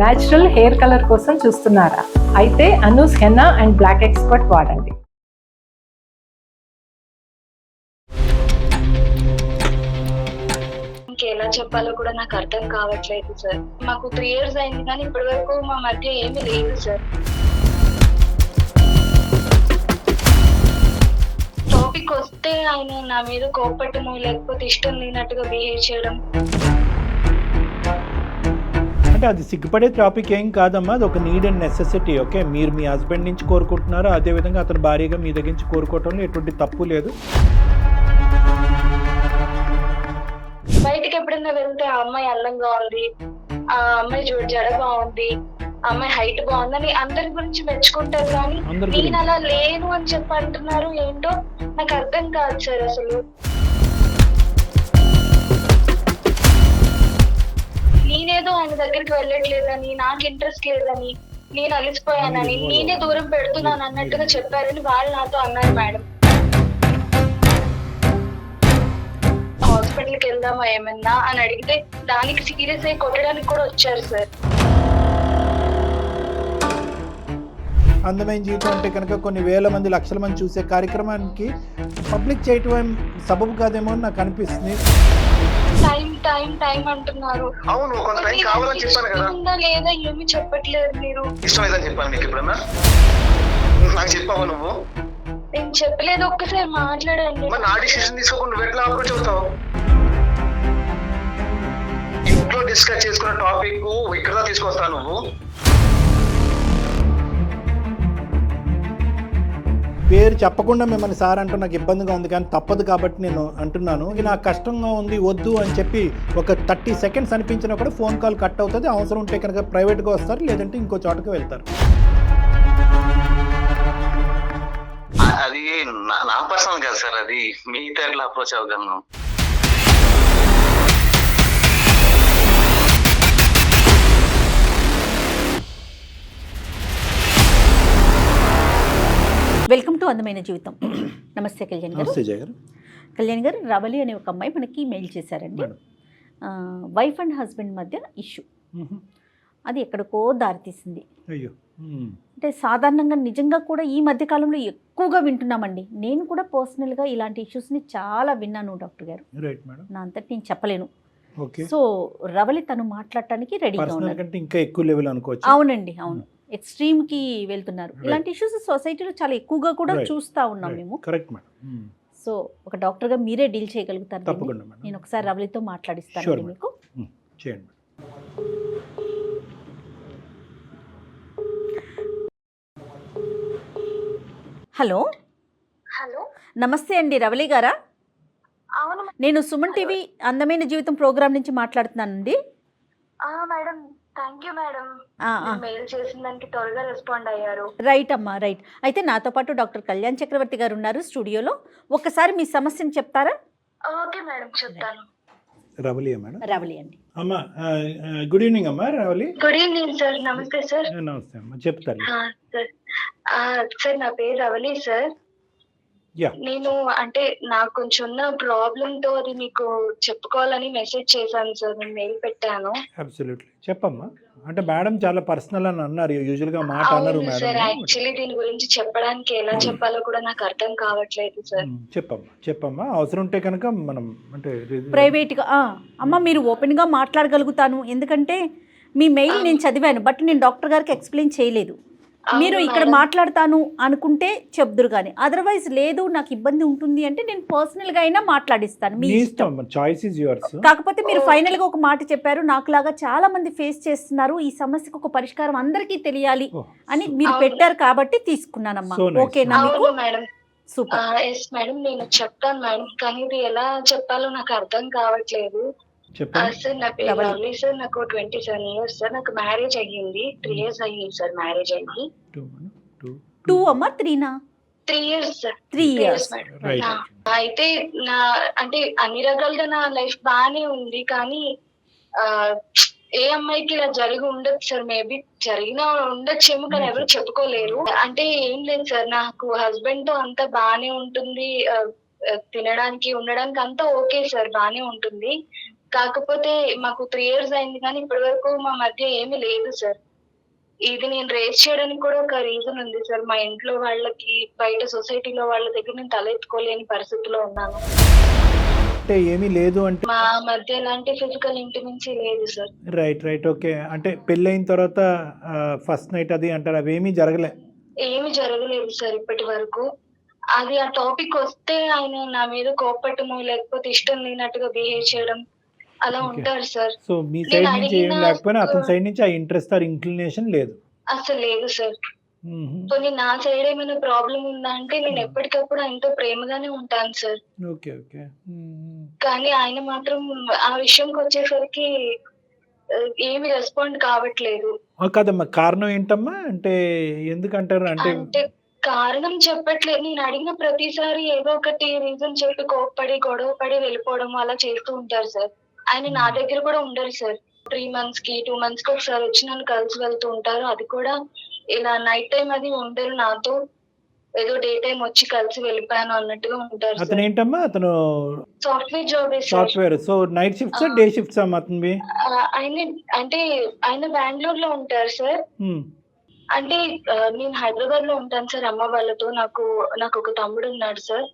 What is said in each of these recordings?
Natural hair colour కోసం చూస్తున్నారా? అయితే Anoos henna and black expert వాడండి. ఇంకెలా చెప్పాలో కూడా నాకు అర్థం కావట్లేదు సార్. మాకు త్రీ ఇయర్స్ అయింది కానీ ఇప్పటి వరకు మా మధ్య ఏమీ లేదు సార్. టాపిక్ వస్తే ఆయన నా మీద కోపట్టము లేకపోతే ఇష్టం లేనట్టుగా బిహేవ్ చేయడం. అంటే అది సిగ్గుపడే టాపిక్ ఏం కాదమ్మా అది ఒక నీడ్ అండ్ నెసెసిటీ ఓకే మీరు మీ హస్బెండ్ నుంచి కోరుకుంటున్నారో? అదేవిధంగా అతను భార్యగా మీ దగ్గర నుంచి కోరుకోవటంలో ఎటువంటి తప్పు లేదు. బయటికి ఎప్పుడైనా వెళ్తే ఆ అమ్మాయి అందంగా ఉంది ఆ అమ్మాయి చూడు జడ బాగుంది ఆ అమ్మాయి హైట్ బాగుందని అందరి గురించి మెచ్చుకుంటారు కానీ నేను అలా లేను అని చెప్పి అంటున్నారు ఏంటో నాకు అర్థం కాదు సార్ అసలు. నేనేదో ఆయన దగ్గరికి వెళ్ళట్లేదని నాకు ఇంట్రెస్ట్ లేదని నేను అలిసిపోయానని నేనే దూరం పెడుతున్నాను అన్నట్టుగా చెప్పారని వాళ్ళు నాతో అన్నారు మేడం. హాస్పిటల్కి వెళ్దామా ఏమన్నా అని అడిగితే దానికి సీరియస్ అయి కొట్టడానికి కూడా వచ్చారు సార్. అందమైన జీవితం అంటే కనుక కొన్ని వేల మంది లక్షల మంది చూసే కార్యక్రమానికి పబ్లిక్ చేయటం సబబు కాదేమో అని నాకు అనిపిస్తుంది. టైం టైం టైం అంటున్నారు. అవును కొంత టైం కావాలని చెప్పాను కదా. ఉందా లేదా ఏమి చెప్పట్లేదు మీరు? ఇష్టం లేదని చెప్పాను నీకు ఎప్పుడన్నా? నాకు చెప్పావా నువ్వు? నేను చెప్పలేదు ఒక్కసారి మాట్లాడండి. మరి నా డిసిషన్ తీసుకోకుండా నువ్వు ఎట్లా అప్రోచ్ అవుతావు? ఇంట్లో డిస్కస్ చేసుకున్న టాపిక్ ఇక్కడ తీసుకొస్తా నువ్వు? పేరు చెప్పకుండా మిమ్మల్ని సార్ అంటూ నాకు ఇబ్బందిగా ఉంది కానీ తప్పదు కాబట్టి నేను అంటున్నాను. ఇది నాకు కష్టంగా ఉంది వద్దు అని చెప్పి ఒక థర్టీ సెకండ్స్ అనిపించినా కూడా ఫోన్ కాల్ కట్ అవుతుంది. అవసరం ఉంటే కనుక ప్రైవేట్గా వస్తారు లేదంటే ఇంకో చోటకి వెళ్తారు. అది నా- పర్సనల్ కాదు సార్ అది మీ ఎట్లా అప్రోచ్ అవగలను వెల్కమ్ టు అందమైన జీవితం. నమస్తే కళ్యాణ్ గారు. కళ్యాణ్ గారు రవలి అనే ఒక అమ్మాయి మనకి మెయిల్ చేశారండి. వైఫ్ అండ్ హస్బెండ్ మధ్య ఇష్యూ. అది ఎక్కడికో దారితీసింది. అయ్యో. అంటే సాధారణంగా నిజంగా కూడా ఈ మధ్య కాలంలో ఎక్కువగా వింటున్నామండి. నేను కూడా పర్సనల్గా ఇలాంటి ఇష్యూస్ని చాలా విన్నాను డాక్టర్ గారు. నా అంతటి నేను చెప్పలేను. ఓకే సో రవలి తను మాట్లాడటానికి రెడీగా పర్సనల్ ఉన్నారు కంటే ఇంకా ఎక్కువ లెవెల్ అనుకోవచ్చు? అవునండి అవును. ఎక్స్ట్రీమ్కి వెళ్తున్నారు. ఇలాంటి ఇష్యూస్ సొసైటీలో చాలా ఎక్కువగా కూడా. చూస్తా ఉన్నాం మేము. కరెక్ట్ మేడం మ్మ్. సో ఒక డాక్టర్గా మీరే డీల్ చేయగలుగుతారు? తప్పకుండా మేడం నేను ఒకసారి రవలితో మాట్లాడిస్తాను మీకు. చేయండి హలో. హలో. నమస్తే అండి రవలి గారా? అవును నేను సుమన్ టీవీ అందమైన జీవితం ప్రోగ్రామ్ నుంచి మాట్లాడుతున్నానండి. Madam thank you madam. Mail చేసిన దానికి త్వరగా రెస్పాండ్ అయ్యారు. రైట్ అమ్మా రైట్. అయితే నాతో పాటు డాక్టర్ కళ్యాణ్ చక్రవర్తి గారు ఉన్నారు స్టూడియోలో. ఒక్కసారి మీ సమస్యను చెప్తారా? ఓకే మేడం చెప్తాను. రవలియా మేడం. రవలి అండి. అమ్మా గుడ్ ఈవినింగ్ అమ్మా రవలి. గుడ్ ఈవినింగ్ సార్ నమస్తే సార్. నమస్తే అమ్మా చెప్తాను ఆ, సార్. ఆ, సార్ నా పేరు రవలి సార్. నేను అంటే నాకు కొంచెం ఉన్న ప్రాబ్లమ్తో అది మీకు చెప్పుకోవాలని మెసేజ్ చేశాను సార్ నేను మెయిల్ పెట్టాను. అబ్సల్యూట్లీ చెప్పమ్మా. అంటే మేడం చాలా పర్సనల్ అని అన్నారు. యూజువల్గా మాట అన్నారు మేడం యాక్చువల్లీ దీని గురించి చెప్పడానికి ఎలా చెప్పాలో కూడా నాకు అర్థం కావట్లేదు సార్ ఉమ్, చెప్పమ్మా. చెప్పమ్మా. అవసరం ఉంటే కనుక మనం అంటే ప్రైవేట్గా ఆ, అమ్మ మీరు ఓపెన్గా మాట్లాడగలుగుతాను. ఎందుకంటే మీ మెయిల్ నేను చదివాను బట్ నేను డాక్టర్ గారికి ఎక్స్ప్లెయిన్ చేయలేదు. మీరు ఇక్కడ. మాట్లాడతాను అనుకుంటే చెప్దురు కానీ అదర్వైజ్ లేదు నాకు ఇబ్బంది ఉంటుంది అంటే నేను పర్సనల్గా అయినా మాట్లాడిస్తాను. మీ ఇష్టం. చాయిస్ ఇస్ యువర్స్ కాకపోతే మీరు ఫైనల్గా ఒక మాట చెప్పారు నాకులాగా చాలా మంది ఫేస్ చేస్తున్నారు ఈ సమస్యకు ఒక పరిష్కారం అందరికీ తెలియాలి అని మీరు. పెట్టారు కాబట్టి తీసుకున్నానమ్మా. ఓకేనా మీకు? అవును మేడం. సూపర్. ఎస్ మేడం నేను చెప్తాను మేడం కానీ ఇది ఎలా చెప్పాలో నాకు అర్థం కావట్లేదు. సార్ నా పేరు. Lovely sir. నాకు ట్వంటీ సెవెన్ ఇయర్స్ సార్. నాకు మ్యారేజ్ అయ్యింది. త్రీ ఇయర్స్ అయ్యింది సార్ మ్యారేజ్ అయ్యి. టూ అమ్మా త్రీనా? Three years sir. Three years అయితే నా అంటే అన్ని రకాలుగా నా లైఫ్ బాగానే ఉంది. కానీ ఏ అమ్మాయికి ఇలా జరిగి ఉండదు సార్. మేబీ జరిగినా ఉండొచ్చేమో కానీ ఎవరు చెప్పుకోలేరు. అంటే ఏం లేదు సార్. నాకు హస్బెండ్తో అంతా బాగానే ఉంటుంది. తినడానికి ఉండడానికి అంతా ఓకే సార్. బాగానే ఉంటుంది. కాకపోతే మాకు త్రీ ఇయర్స్ అయింది కానీ ఇప్పటి వరకు మా మధ్య ఏమీ లేదు సార్ ఇది నేను రేస్ చేయడానికి కూడా ఒక రీజన్ ఉంది సార్ మా ఇంట్లో వాళ్ళకి బయట సొసైటీలో వాళ్ళ దగ్గర నేను తలెత్తుకోలేని పరిస్థితిలో ఉన్నాను. అంటే ఏమీ లేదు అంటే మా మధ్య ఎలాంటి ఫిజికల్ ఇంటిమెన్సీ లేదు సార్ రైట్ రైట్ ఓకే అంటే పెళ్ళైన తర్వాత ఫస్ట్ నైట్ అది అంటారు అవేమీ జరగలే. ఏమి జరగలేదు సార్ ఇప్పటి వరకు. అది ఆ టాపిక్ వస్తే ఆయన నా మీద కోపట్టము లేకపోతే ఇష్టం లేనట్టుగా బిహేవ్ చేయడం అలా. ఉంటారు సార్. సో మీ నేను సైడ్ నుంచి ఏం లేకపోయినా అతని సైడ్ నుంచి ఆ ఇంట్రెస్ట్ ఆర్ ఇంక్లినేషన్ లేదు. అసలు లేదు సార్. పోనీ నా సైడ్ ఏమైనా ప్రాబ్లం ఉందా అంటే నేను ఎప్పటికప్పుడు ఆయనతో ప్రేమగానే ఉంటాను సార్. Okay okay. కానీ ఆయన మాత్రం ఆ విషయంకి వచ్చేసరికి ఏమి రెస్పాండ్ కావట్లేదు. కాదమ్మా కారణం ఏంటమ్మా? అంటే ఎందుకంటారు? అంటే అంటే కారణం చెప్పట్లేదు. నేను అడిగిన ప్రతిసారి ఏదో ఒకటి రీజన్ చెప్పి కోప్పడి గొడవ పడి వెళ్ళిపోవడం అలా చేస్తూ ఉంటారు సార్. ఆయన నా దగ్గర కూడా ఉండరు సార్. త్రీ మంత్స్కి టూ మంత్స్కి ఒకసారి వచ్చి నన్ను కలిసి వెళ్తూ ఉంటారు. అది కూడా ఇలా నైట్ టైం అది ఉండరు నాతో. ఏదో డే టైం వచ్చి కలిసి వెళ్ళిపోయాను అన్నట్టుగా ఉంటారు అతను ఏంటమ్మా అతను software job sir. Software so night shifts day shifts అతనివి? ఆయన అంటే ఆయన బెంగళూరు లో ఉంటారు సార్. మ్మ్. అంటే నేను హైదరాబాద్లో ఉంటాను సార్ అమ్మ వాళ్ళతో. నాకు నాకు ఒక తమ్ముడు ఉన్నాడు సార్.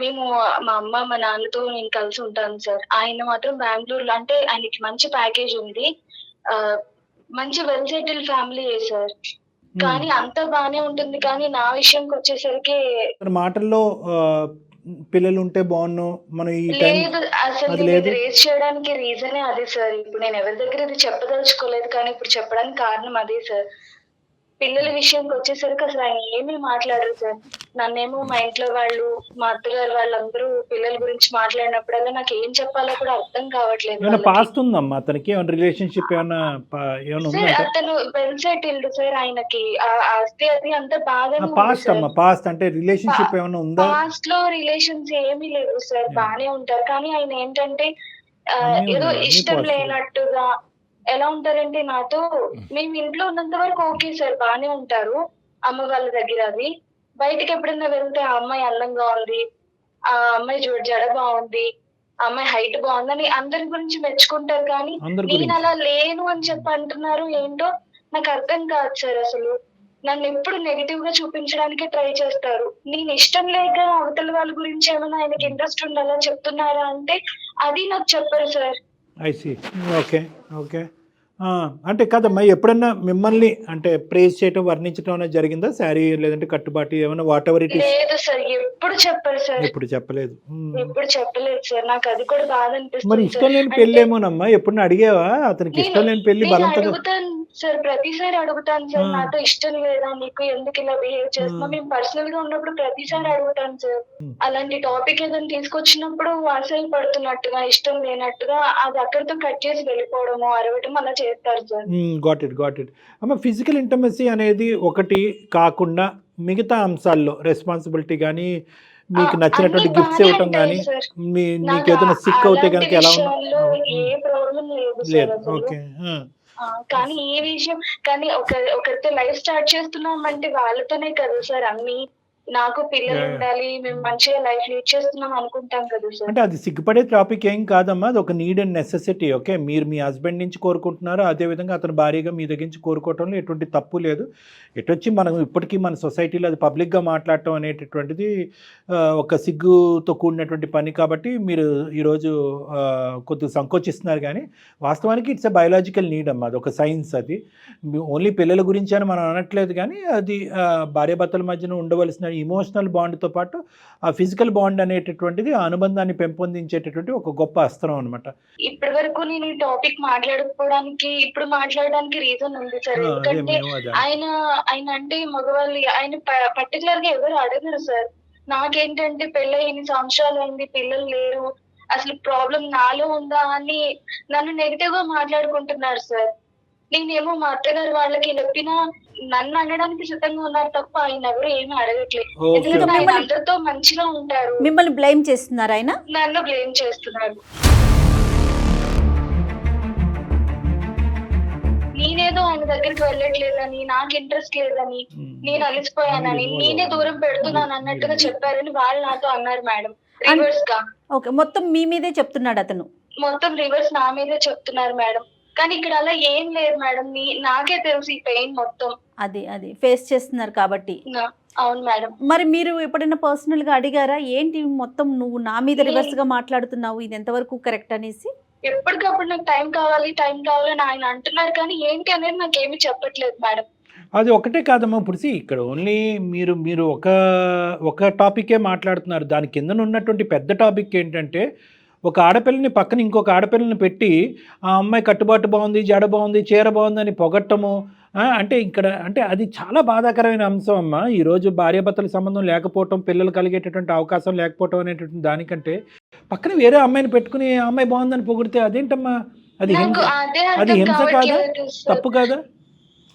మేము మా అమ్మ మా నాన్నతో నేను కలిసి ఉంటాను సార్. ఆయన మాత్రం బెంగళూరులో అంటే ఆయనకి మంచి ప్యాకేజ్ ఉంది. మంచి వెల్ సెటిల్ ఫ్యామిలీ సార్. కానీ అంత బానే ఉంటుంది కానీ నా విషయంకి వచ్చేసరికి మాటల్లో పిల్లలు ఉంటే బాగున్ను. మనం ఈ లేదు అసలు రేస్ చేయడానికి రీజనే అదే సార్. ఇప్పుడు నేను ఎవరి దగ్గర ఇది చెప్పదలుచుకోలేదు కానీ ఇప్పుడు చెప్పడానికి కారణం అదే సార్. పిల్లల విషయంకి వచ్చేసరికి అసలు ఆయన ఏమీ మాట్లాడరు సార్. నన్నేమో మా ఇంట్లో వాళ్ళు మా అత్తగారు వాళ్ళందరూ పిల్లల గురించి మాట్లాడినప్పుడల్లా నాకు ఏం చెప్పాలో కూడా అర్థం కావట్లేదు. పాస్ట్ ఉందమ్మా అతనికి ఏమైనా రిలేషన్షిప్ ఏమైనా అతను వెల్ సెటిల్డ్ సార్ ఆయనకి. ఆస్తి అది అంతా బాగానే పాస్ట్ అమ్మా పాస్ట్ అంటే రిలేషన్షిప్ ఏమైనా ఉందా? పాస్ట్లో రిలేషన్స్ ఏమీ లేవు సార్. బానే ఉంటారు. కానీ ఆయన ఏంటంటే ఏదో ఇష్టం. లేనట్టుగా ఎలా ఉంటారంటే నాతో మేము. ఇంట్లో ఉన్నంత వరకు ఓకే సార్ బానే ఉంటారు అమ్మ వాళ్ళ దగ్గర అది. బయటికి ఎప్పుడైనా వెళ్తే ఆ అమ్మాయి అందంగా ఉంది ఆ అమ్మాయి చూడ జడ బాగుంది ఆ అమ్మాయి హైట్ బాగుందని అందరి గురించి మెచ్చుకుంటారు కానీ నేను అలా లేను అని చెప్పి అంటున్నారు ఏంటో నాకు అర్థం కాదు సార్ అసలు. నన్ను ఎప్పుడు నెగిటివ్గా చూపించడానికి ట్రై చేస్తారు. నేను ఇష్టం లేక అవతల వాళ్ళ గురించి ఏమైనా ఆయనకి ఇంట్రెస్ట్ ఉండాలా చెప్తున్నారా అంటే అది నాకు చెప్పారు సార్. ఐసి ఓకే ఓకే ఆ, అంటే కాదమ్మా ఎప్పుడన్నా మిమ్మల్ని అంటే ప్రేజ్ చేయటం వర్ణించడం అనేది జరిగిందా? శారీ లేదంటే కట్టుబాటు ఏమైనా వాట్ ఎవర్ ఇట్ లేదు సార్ ఎప్పుడు చెప్పారు సార్. ఎప్పుడు చెప్పలేదు. ఎప్పుడు చెప్పలేదు సార్. నాకు అది కూడా బాధ మరి అనిపిస్తుంది ఇష్టం లేని పెళ్ళి ఏమోనమ్మా ఎప్పుడు అడిగావా? అతనికి ఇష్టం లేని పెళ్ళి బలంతో సార్ ప్రతిసారి అడుగుతాను సార్. నాతో ఇష్టం లేదా నీకు ఎందుకు ఇలా బిహేవ్ చేస్తున్నా. మేము పర్సనల్గా ఉన్నప్పుడు ప్రతిసారి అడుగుతాను సార్. అలాంటి టాపిక్ ఏదైనా తీసుకొచ్చినప్పుడు అసలు పడుతున్నట్టుగా ఇష్టం లేనట్టుగా అది అక్కడితో కట్ చేసి వెళ్ళిపోవడము అరవటం అలా చేస్తారు sir got it got it అమ్మ ఫిజికల్ ఇంటమసీ అనేది ఒకటి కాకుండా మిగతా అంశాల్లో రెస్పాన్సిబిలిటీ కానీ మీకు నచ్చినటువంటి గిఫ్ట్స్ ఇవ్వటం కానీ సార్. మీ నాకు నీకు ఏదైనా సిక్ అవుతే కనుక ఎలా ఉన్నా లేదు. ఓకే కానీ ఈ విషయం కానీ ఒక ఒకరితో లైఫ్ స్టార్ట్ చేస్తున్నాం అంటే వాళ్ళతోనే కదా సార్ అన్ని. నాకు పిల్లలు. ఉండాలి మేము మంచిగా లైఫ్ లీడ్ చేస్తున్నాం అనుకుంటాం కదా సార్. అంటే అది సిగ్గుపడే టాపిక్ ఏం కాదమ్మా అది ఒక నీడ్ అండ్ నెసెసిటీ ఓకే? మీరు మీ హస్బెండ్ నుంచి కోరుకుంటున్నారు అదేవిధంగా అతను భార్యగా మీ దగ్గర నుంచి కోరుకోవటంలో ఎటువంటి తప్పు లేదు. ఎటొచ్చి మనం ఇప్పటికీ మన సొసైటీలో అది పబ్లిక్గా మాట్లాడటం అనేటటువంటిది ఒక సిగ్గుతో కూడినటువంటి పని కాబట్టి మీరు ఈరోజు కొద్దిగా సంకోచిస్తున్నారు కానీ వాస్తవానికి ఇట్స్ ఎ బయోలాజికల్ నీడ్ అమ్మా అది ఒక సైన్స్ అది. ఓన్లీ పిల్లల గురించి అని మనం అనట్లేదు కానీ అది భార్యాభర్తల మధ్యన ఉండవలసిన ఇమోషనల్ బాండ్తో పాటు ఆ ఫిజికల్ బాండ్ అనేటటువంటిది ఆ అనుబంధాన్ని పెంపొందించేటటువంటి ఒక గొప్ప అస్త్రం అనమాట ఇప్పటి వరకు నేను ఈ టాపిక్ మాట్లాడుకోవడానికి ఇప్పుడు మాట్లాడడానికి రీజన్ ఉంది సార్. ఎందుకంటే ఆయన ఆయన అంటే మగవాళ్ళు ఆయన పర్టికులర్గా ఎవరు అడగరు సార్. నాకేంటంటే పెళ్ళి ఎన్ని సంవత్సరాలు అయింది పిల్లలు లేరు. అసలు ప్రాబ్లం నాలో ఉందా అని నన్ను నెగిటివ్గా మాట్లాడుకుంటున్నారు సార్. నేనేమో మా అత్తగారు వాళ్ళకి చెప్పినా నన్ను అనడానికి సిద్ధంగా ఉన్నారు తప్ప ఆయన ఎవరు ఏమీ అడగట్లేదు. ఎందుకంటే ఆయన అందరితో మంచిగా ఉంటారు. మిమ్మల్ని బ్లేమ్ చేస్తున్నారు ఆయన? నన్ను బ్లేమ్ చేస్తున్నారు. నేనేదో ఆయన దగ్గరికి వెళ్ళట్లేదని నాకు ఇంట్రెస్ట్ లేదని నేను అలసిపోయానని నేనే దూరం పెడుతున్నాను అన్నట్టుగా చెప్పారని వాళ్ళు నాతో అన్నారు మేడం. రివర్స్గా. ఓకే మొత్తం మీ మీదే చెప్తున్నాడు అతను? మొత్తం రివర్స్ నా మీదే చెప్తున్నారు మేడం. కానీ ఇక్కడ అలా ఏం లేదు మేడం. నాకే తెలుసు ఈ పెయిన్ మొత్తం. అది అది ఫేస్ చేస్తున్నారు కాబట్టి. నా- అవును మేడం. మరి మీరు ఎప్పుడైనా పర్సనల్గా అడిగారా? ఏంటి మొత్తం నువ్వు నా మీద రివర్స్గా మాట్లాడుతున్నావు? ఇది ఎంతవరకు కరెక్ట్ అనేసి? ఎప్పటికప్పుడు నాకు టైం కావాలి టైం కావాలి అని ఆయన అంటున్నారు కానీ ఏంటి అనేది నాకు ఏమీ చెప్పట్లేదు మేడం. అది ఒకటే కాదమ్మా ఇప్పుడు ఇక్కడ ఓన్లీ మీరు మీరు ఒక ఒక టాపికే మాట్లాడుతున్నారు. దాని కింద ఉన్నటువంటి పెద్ద టాపిక్ ఏంటంటే ఒక ఆడపిల్లని పక్కన ఇంకొక ఆడపిల్లని పెట్టి ఆ అమ్మాయి కట్టుబాటు బాగుంది జడ బాగుంది చీర బాగుందని పొగట్టము ఆ, అంటే ఇక్కడ అంటే అది చాలా బాధాకరమైన అంశం అమ్మా. ఈరోజు భార్యాభర్తల సంబంధం లేకపోవటం పిల్లలు కలిగేటటువంటి అవకాశం లేకపోవటం అనేటువంటి దానికంటే పక్కన వేరే అమ్మాయిని పెట్టుకుని అమ్మాయి బాగుందని పొగిడితే అదేంటమ్మా? అది అదే హింస కాదా. తప్పు కాదా?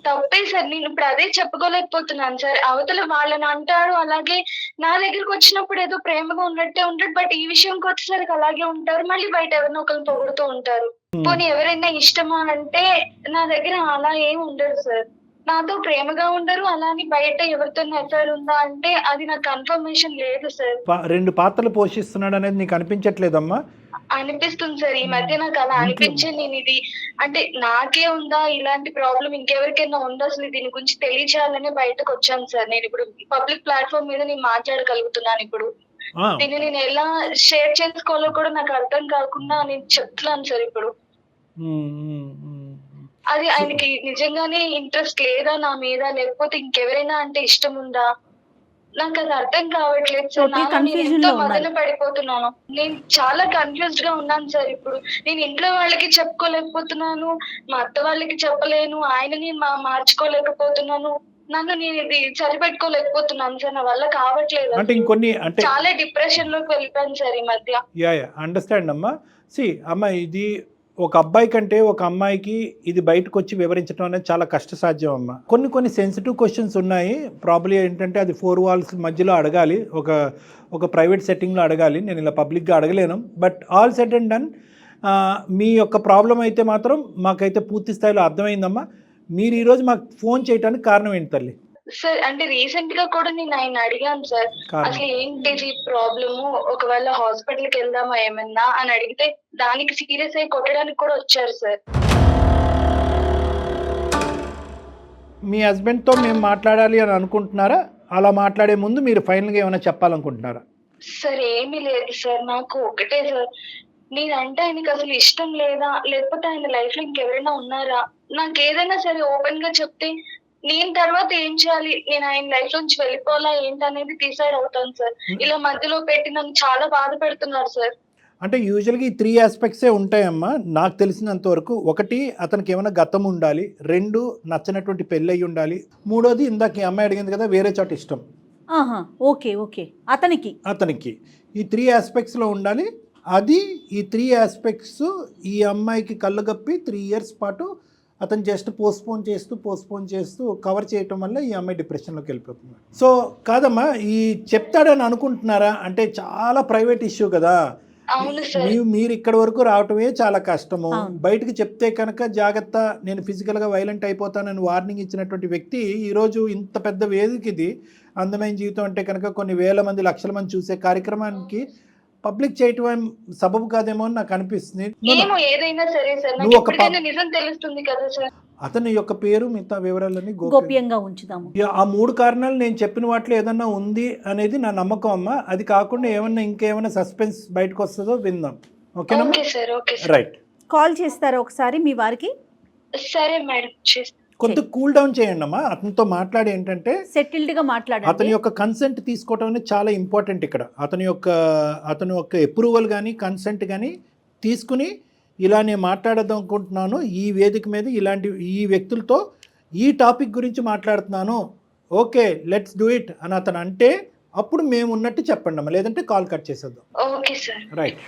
తప్పే సార్. నేను ఇప్పుడు అదే చెప్పుకోలేకపోతున్నాను సార్. అవతల వాళ్ళని అంటారు అలాగే నా దగ్గరికి వచ్చినప్పుడు ఏదో ప్రేమగా ఉన్నట్టే ఉంటాడు బట్ ఈ విషయంకి వచ్చేసరికి అలాగే ఉంటారు మళ్ళీ బయట ఎవరినో ఒకరిని పొగుడుతూ ఉంటారు. పోనీ ఎవరైనా ఇష్టమా అంటే నా దగ్గర అలా ఏం ఉండదు సార్. నాతో ప్రేమగా ఉండరు అలా అని బయట ఎవరితో ఎఫ్ఐఆర్ ఉందా అంటే అది నాకు కన్ఫర్మేషన్ లేదు సార్. రెండు పాత్రలు పోషిస్తున్నాడు అనేది నీకు అనిపించట్లేదమ్మా? అనిపిస్తుంది సార్. ఈ మధ్య నాకు అలా అనిపించి నేను ఇది అంటే నాకే ఉందా ఇలాంటి ప్రాబ్లం ఇంకెవరికైనా ఉందా అసలు దీని గురించి తెలియచేయాలని బయటకు వచ్చాను సార్. నేను ఇప్పుడు పబ్లిక్ ప్లాట్ఫామ్ మీద నేను మాట్లాడగలుగుతున్నాను ఇప్పుడు. దీన్ని నేను ఎలా షేర్ చేసుకోవాలో కూడా నాకు అర్థం కాకుండా నేను చెప్తున్నాను సార్ ఇప్పుడు. అది ఆయనకి నిజంగానే ఇంట్రెస్ట్ లేదా నా మీద? లేకపోతే ఇంకెవరైనా అంటే ఇష్టం ఉందా? నాకు అది అర్థం కావట్లేదు సార్. ఎంతో. మదన పడిపోతున్నాను? నేను చాలా కన్ఫ్యూజ్డ్గా ఉన్నాను సార్ ఇప్పుడు. నేను ఇంట్లో వాళ్ళకి చెప్పుకోలేకపోతున్నాను మా అత్త వాళ్ళకి చెప్పలేను ఆయన నేను మా మార్చుకోలేకపోతున్నాను. నన్ను నేను ఇది సరిపెట్టుకోలేకపోతున్నాను సార్. నా వల్ల కావట్లేదు అంటే ఇంకొన్ని అంటే చాలా డిప్రెషన్లోకి వెళ్ళిపోయాను సార్ ఈ మధ్య. యా యా అండర్స్టాండ్ అమ్మా. సి అమ్మ ఇది ఒక అబ్బాయి కంటే ఒక అమ్మాయికి ఇది బయటకు వచ్చి వివరించడం అనేది చాలా కష్టసాధ్యం అమ్మ. కొన్ని కొన్ని సెన్సిటివ్ క్వశ్చన్స్ ఉన్నాయి. ప్రాబ్లీ ఏంటంటే అది ఫోర్ వాల్స్ మధ్యలో అడగాలి. ఒక ఒక ప్రైవేట్ సెట్టింగ్లో అడగాలి. నేను ఇలా పబ్లిక్గా అడగలేను. But all set and done మీ యొక్క ప్రాబ్లం అయితే మాత్రం మాకైతే పూర్తి స్థాయిలో అర్థమైందమ్మా. మీరు ఈరోజు మాకు ఫోన్ చేయడానికి కారణం ఏంటి తల్లి? సార్ అంటే రీసెంట్గా కూడా నేను ఆయన అడిగాను సార్ అసలు ఏంటిది ప్రాబ్లము ఒకవేళ హాస్పిటల్కి వెళ్దామా ఏమన్నా అని అడిగితే దానికి సీరియస్ అయి కొట్టడానికి కూడా వచ్చారు సార్ మీ హస్బెండ్తో మేము మాట్లాడాలి అని అనుకుంటున్నారా? అలా మాట్లాడే ముందు మీరు ఫైనల్గా ఏమైనా చెప్పాలనుకుంటున్నారా? సార్ ఏమీ లేదు సార్ నాకు ఒకటే సార్ నేనంటే ఆయనకి అసలు ఇష్టం లేదా? లేకపోతే ఆయన లైఫ్లో ఇంకెవరైనా ఉన్నారా? నాకు ఏదైనా సరే ఓపెన్గా చెప్తే నేను తర్వాత ఏం చేయాలి? నేను ఆయన లైఫ్ నుంచి వెళ్ళిపోవాలా? ఏంటనేది డిసైడ్ అవుతాను సార్ ఇలా మధ్యలో పెట్టి నన్ను చాలా బాధ పెడుతున్నారు సార్ అంటే యూజువల్గా ఈ త్రీ ఆస్పెక్ట్సే ఉంటాయమ్మా? నాకు తెలిసినంత వరకు ఒకటి అతనికి ఏమైనా గతం ఉండాలి. రెండు నచ్చినటువంటి పెళ్ళి అయి ఉండాలి. మూడోది ఇందాక ఈ అమ్మాయి అడిగింది కదా వేరే చోట ఇష్టం. ఆహా ఓకే ఓకే. అతనికి? అతనికి. ఈ త్రీ ఆస్పెక్ట్స్లో ఉండాలి. అది ఈ త్రీ ఆస్పెక్ట్స్ ఈ అమ్మాయికి కళ్ళు గప్పి త్రీ ఇయర్స్ పాటు అతను జస్ట్ పోస్ట్పోన్ చేస్తూ పోస్ట్పోన్ చేస్తూ కవర్ చేయటం వల్ల ఈ అమ్మాయి డిప్రెషన్లోకి వెళ్ళిపోతుంది. సో కాదమ్మా ఈ చెప్తాడని అనుకుంటున్నారా? అంటే చాలా ప్రైవేట్ ఇష్యూ కదా. అవును సార్. మీరు మీరు ఇక్కడి వరకు రావటమే చాలా కష్టము. బయటికి చెప్తే కనుక జాగ్రత్త నేను ఫిజికల్గా వైలెంట్ అయిపోతానని వార్నింగ్ ఇచ్చినటువంటి వ్యక్తి ఈరోజు ఇంత పెద్ద వేదిక ఇది అందమైన జీవితం అంటే కనుక కొన్ని వేల మంది లక్షల మంది చూసే కార్యక్రమానికి పబ్లిక్ చేయటం సబబు కాదేమో అని నాకు అనిపిస్తుంది. ఏదైనా సరే సార్ నాకు నువ్వు ఒక ఎప్పటికైనా నిజం తెలుస్తుంది కదా సార్. అతని యొక్క పేరు మిగతా వివరాలన్నీ గోప్యం. గోప్యంగా ఉంచుదాము. ఆ మూడు కారణాలు నేను చెప్పిన వాటిలో ఏదన్నా ఉంది అనేది నా నమ్మకం అమ్మా. అది కాకుండా ఏమన్నా ఇంకేమైనా సస్పెన్స్ బయటకు వస్తుందో విందాం. ఓకేనమ్మా okay sir okay sir. Right. Call చేస్తారా ఒకసారి మీ వారికి? సరే మేడం చేస్తాను కొంత కూల్ డౌన్ చేయండి అమ్మా. అతనితో మాట్లాడి ఏంటంటే సెటిల్డ్గా మాట్లాడే అతని యొక్క కన్సెంట్ తీసుకోవడం అనేది చాలా ఇంపార్టెంట్ ఇక్కడ. అతని యొక్క అతని యొక్క అప్రూవల్ కానీ కన్సెంట్ కానీ తీసుకుని ఇలా నేను మాట్లాడదాం అనుకుంటున్నాను. ఈ వేదిక మీద ఇలాంటి ఈ వ్యక్తులతో ఈ టాపిక్ గురించి మాట్లాడుతున్నాను. ఓకే లెట్స్ డూ ఇట్ అని అతను అంటే అప్పుడు మేము ఉన్నట్టు చెప్పండి అమ్మా. లేదంటే కాల్ కట్ చేసేద్దాం. రైట్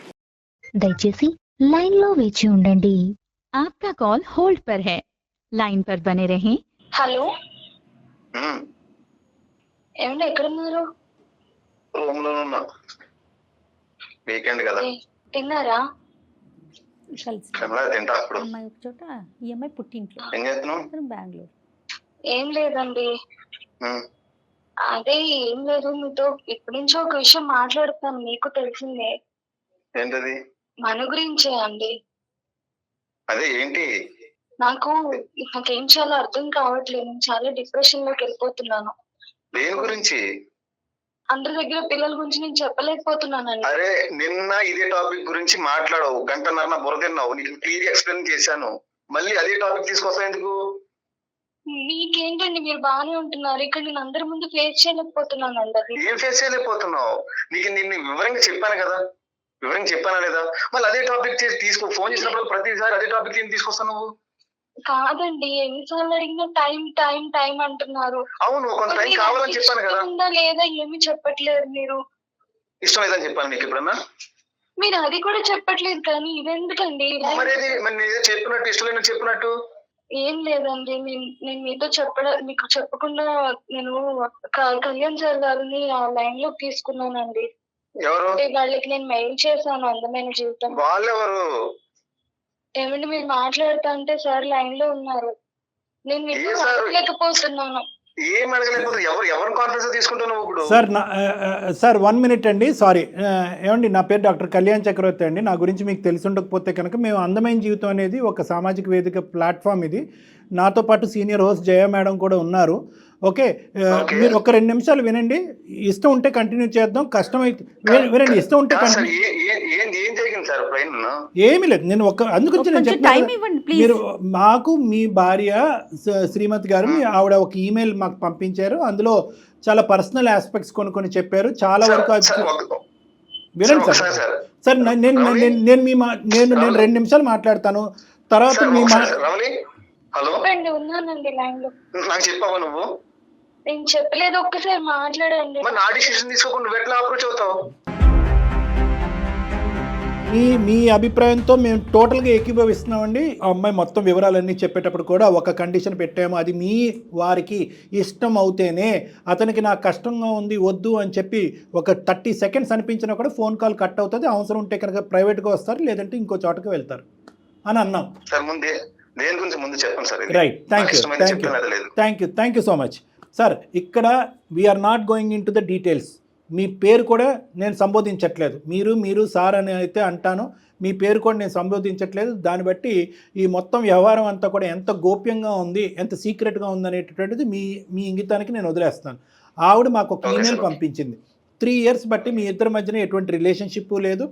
దయచేసి లైన్లో వేచి ఉండండి. ఆప్కా కాల్ హోల్డ్ పర్ హే. लाइन पर बने रहें హలో ఉమ్, ఏమన్నా ఎక్కడున్నారు రూమ్ లో ఉన్నా వీకెండ్ కదా ఏ, తిన్నారా కలిసి క్షమలా తింటా అప్పుడు అమ్మాయి ఒక చోట ఈ అమ్మాయి పుట్టింట్లో ఏం చేస్తున్నావు అతను బెంగళూరు ఏం లేదండి ఉమ్, అదే ఏం లేదు మీతో ఇప్పటి నుంచో ఒక విషయం మాట్లాడుతాను మీకు తెలిసిందే ఏంటది మన గురించే అండి అదే ఏంటి నాకు నాకేం చాలా అర్థం కావట్లేదు. నేను చాలా డిప్రెషన్లోకి వెళ్ళిపోతున్నాను. దేని గురించి? అందరి దగ్గర పిల్లల గురించి నేను చెప్పలేకపోతున్నానండి. అరే నిన్న ఇదే టాపిక్ గురించి మాట్లాడవు. గంటన్నర నా బుర్ర తిన్నావు. నీకు క్లియర్ ఎక్స్ప్లెయిన్ చేశాను. మళ్ళీ అదే టాపిక్ తీసుకొస్తా ఎందుకు? మీకేంటండి? మీరు బాగానే ఉంటున్నారు. ఇక్కడ నేను అందరి ముందు ఫేస్ చేయలేకపోతున్నాను అండి ఏం ఫేస్ చేయలేకపోతున్నావు? నీకు నిన్ను వివరంగా చెప్పాను కదా. వివరంగా చెప్పానా లేదా? మళ్ళీ అదే టాపిక్ తీసుకో. ఫోన్ చేసినప్పుడు ప్రతిసారి అదే టాపిక్ ఏం తీసుకొస్తావు నువ్వు? కాదండి ఎన్నిసార్లు అడిగినా టైం టైం టైం అంటున్నారు. అవును కొంత టైం కావాలని చెప్పాను కదా. ఉందా లేదా ఏమి చెప్పట్లేదు మీరు? ఇష్టం లేదని చెప్పాను నీకు ఎప్పుడన్నా? మీరు అది కూడా చెప్పట్లేదు కానీ ఇదెందుకండి? మరి మరి నేను చెప్పినట్టు ఇష్టం లేని చెప్పినట్టు? ఏం లేదండి నేను నేను మీతో చెప్పడం మీకు చెప్పకుండా నేను క- కళ్యాణ్ సార్ గారిని ఆ లైన్లో తీసుకున్నానండి. ఎవరు? అంటే వాళ్ళకి నేను మెయిల్ చేశాను అందమైన జీవితం వాళ్ళెవరు? ఏమండి మీరు మాట్లాడుతా అంటే సార్ లైన్లో ఉన్నారు. నేను మీకు? అడగలేకపోతున్నాను ఏం అడగలేకపోతే ఎవరు ఎవరిని కాన్ఫరెన్స్ తీసుకుంటావు నువ్వు ఇప్పుడు? సార్ నా సార్ వన్ మినిట్ అండి సారీ. ఏమండి నా పేరు డాక్టర్ కళ్యాణ్ చక్రవర్తి అండి. నా గురించి మీకు తెలిసి ఉండకపోతే కనుక మేము అందమైన జీవితం అనేది ఒక సామాజిక వేదిక ప్లాట్ఫామ్ ఇది. నాతో పాటు సీనియర్ హోస్ట్ జయ మేడం కూడా ఉన్నారు. ఓకే. మీరు ఒక రెండు నిమిషాలు వినండి. ఇష్టం ఉంటే కంటిన్యూ చేద్దాం. కష్టమైతే విన- వినండి. ఇష్టం ఉంటే ఏమీ లేదు. నేను ఒక అందుగురించి నేను కొంచెం టైం చెప్తాను ఇవ్వండి ప్లీజ్ మీరు మాకు మీ భార్య శ్రీమతి గారు మీ ఆవిడ ఒక ఈమెయిల్ మాకు పంపించారు. అందులో చాలా పర్సనల్ ఆస్పెక్ట్స్ కొన్ని కొన్ని చెప్పారు. చాలా వరకు అది- వినండి సార్ సార్. నేను? నేను నేను మీ మా నేను నేను రెండు నిమిషాలు మాట్లాడతాను. తర్వాత మీ హలో? చెప్పండి ఉన్నానండి లైన్లో. నాకు చెప్పావా నువ్వు? నేను చెప్పలేదు ఒక్కసారి మాట్లాడండి. మరి నా డిసిషన్ తీసుకోకుండా నువ్వు ఎట్లా అప్రోచ్ అవుతావు? మీ మీ అభిప్రాయంతో మేము టోటల్గా ఏకీభవిస్తున్నామండి. ఆ అమ్మాయి మొత్తం వివరాలన్నీ చెప్పేటప్పుడు కూడా ఒక కండిషన్ పెట్టాము. అది మీ వారికి ఇష్టం అవుతేనే అతనికి నాకు కష్టంగా ఉంది వద్దు అని చెప్పి ఒక థర్టీ సెకండ్స్ అనిపించినా కూడా ఫోన్ కాల్ కట్ అవుతుంది. అవసరం ఉంటే కనుక ప్రైవేట్గా వస్తారు లేదంటే ఇంకో చోటకి వెళ్తారు. అని అన్నాం. సార్ ముందే దేని గురించి ముందు చెప్పండి sir. Right thank you thank you thank you thank you so much sir ఇక్కడ we're not going into the details మీ పేరు కూడా నేను సంబోధించట్లేదు. మీరు మీరు సార్ అని అయితే అంటాను. మీ పేరు కూడా నేను సంబోధించట్లేదు. దాన్ని బట్టి ఈ మొత్తం వ్యవహారం అంతా కూడా ఎంత గోప్యంగా ఉంది ఎంత సీక్రెట్గా ఉంది అనేటటువంటిది మీ మీ ఇంగితానికి నేను వదిలేస్తాను ఆవిడ మాకు ఒక ఈమెయిల్. పంపించింది. త్రీ ఇయర్స్ బట్టి మీ ఇద్దరి మధ్యన ఎటువంటి రిలేషన్షిప్ లేదు.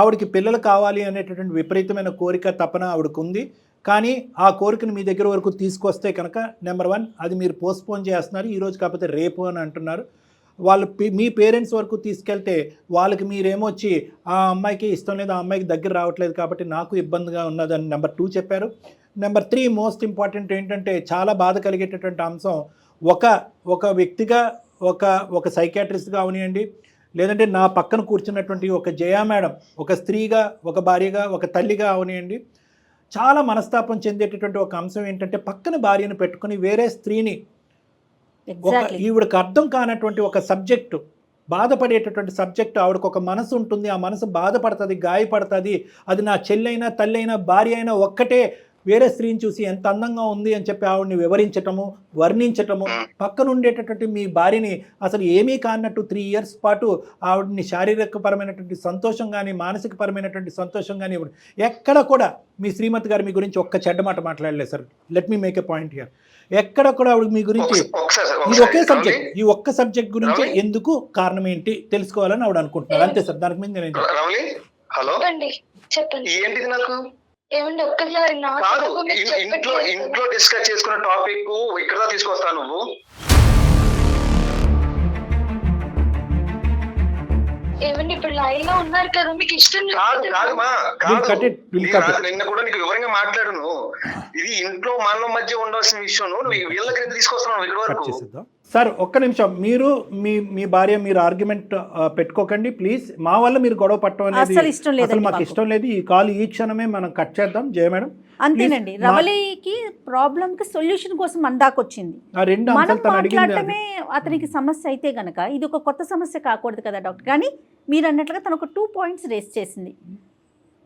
ఆవిడకి పిల్లలు కావాలి అనేటటువంటి విపరీతమైన కోరిక తపన ఆవిడకు ఉంది కానీ ఆ కోరికను మీ దగ్గర వరకు తీసుకొస్తే కనుక నెంబర్ వన్ అది మీరు పోస్ట్పోన్ చేస్తున్నారు. ఈరోజు కాకపోతే రేపు అని అంటున్నారు. వాళ్ళు మీ పేరెంట్స్ వరకు తీసుకెళ్తే వాళ్ళకి మీరేమో వచ్చి ఆ అమ్మాయికి ఇష్టం లేదు ఆ అమ్మాయికి దగ్గర రావట్లేదు కాబట్టి నాకు ఇబ్బందిగా ఉన్నదని నెంబర్ టూ చెప్పారు. నెంబర్ త్రీ మోస్ట్ ఇంపార్టెంట్ ఏంటంటే చాలా బాధ కలిగేటటువంటి అంశం ఒక ఒక వ్యక్తిగా ఒక ఒక సైకాట్రిస్ట్గా అవనియండి. లేదంటే నా పక్కన కూర్చున్నటువంటి ఒక జయా మేడం ఒక స్త్రీగా ఒక భార్యగా ఒక తల్లిగా అవనియండి. చాలా మనస్తాపం చెందేటటువంటి ఒక అంశం ఏంటంటే పక్కన భార్యను పెట్టుకుని వేరే స్త్రీని ఒక ఈవిడకి అర్థం కానటువంటి ఒక సబ్జెక్టు బాధపడేటటువంటి సబ్జెక్టు ఆవిడకు ఒక మనసు ఉంటుంది. ఆ మనసు బాధపడుతుంది గాయపడుతుంది. అది నా చెల్లైనా తల్లి అయినా భార్య అయినా ఒక్కటే వేరే స్త్రీని చూసి ఎంత అందంగా ఉంది అని చెప్పి ఆవిడని వివరించటము వర్ణించటము పక్కన ఉండేటటువంటి మీ భార్యని అసలు ఏమీ కానట్టు త్రీ ఇయర్స్ పాటు ఆవిడని శారీరకపరమైనటువంటి సంతోషం కానీ మానసికపరమైనటువంటి సంతోషం కానీ ఇవ్వడు. ఎక్కడ కూడా మీ శ్రీమతి గారు మీ గురించి ఒక్క చెడ్డ మాట మాట్లాడలేదు sir. Let me make a point here ఎక్కడ కూడా ఆవిడ మీ గురించి ఇది ఒకే. సబ్జెక్ట్ ఈ ఒక్క సబ్జెక్ట్ గురించి? ఎందుకు కారణం ఏంటి తెలుసుకోవాలని ఆవిడ అనుకుంటున్నారు. అంతే సార్ దానికి మీద నేను హలో? చెప్పండి. ఏంటిది నాకు? ఏమండి ఒక్కసారి కాదు ఇంట్లో. ఇంట్లో డిస్కస్ చేసుకున్న టాపిక్ ఇక్కడ తీసుకొస్తా నువ్వు ఏమండి ఇప్పుడు లైన్లో ఉన్నారు కదా మీకు ఇష్టం కాదు లేదు కాదు మా We'll కాదు. cut it, we'll నీ cut రాత్రి it. నిన్న కూడా నీకు వివరంగా మాట్లాడును. ఇది ఇంట్లో మనల మధ్య ఉండాల్సిన విషయం నువ్వు వీళ్ళకి ఎందుకు తీసుకొస్తున్నావు ఇక్కడ కట్ వరకు. చేసేద్దాం. సార్ ఒక్క నిమిషం. మీరు మీ మీ భార్య మీరు ఆర్గ్యుమెంట్ పెట్టుకోకండి ప్లీజ్ మా వల్ల మీరు గొడవ పట్టడం అనేది ఇష్టం లేదండి అసలు మాకు మాకు. ఇష్టం లేదు. ఈ కాల్ ఈ క్షణమే మనం కట్ చేద్దాం. జయ మేడం. అంతేనండి. రవలికి ప్రాబ్లం కి సొల్యూషన్ కోసం మన దాకా వచ్చింది. ఆ రెండు మనం. మాట్లాడటమే అతనికి సమస్య అయితే గనక ఇది ఒక కొత్త సమస్య కాకూడదు కదా డాక్టర్. కానీ మీరు అన్నట్లుగా తను ఒక టూ పాయింట్స్ రేస్ చేసింది.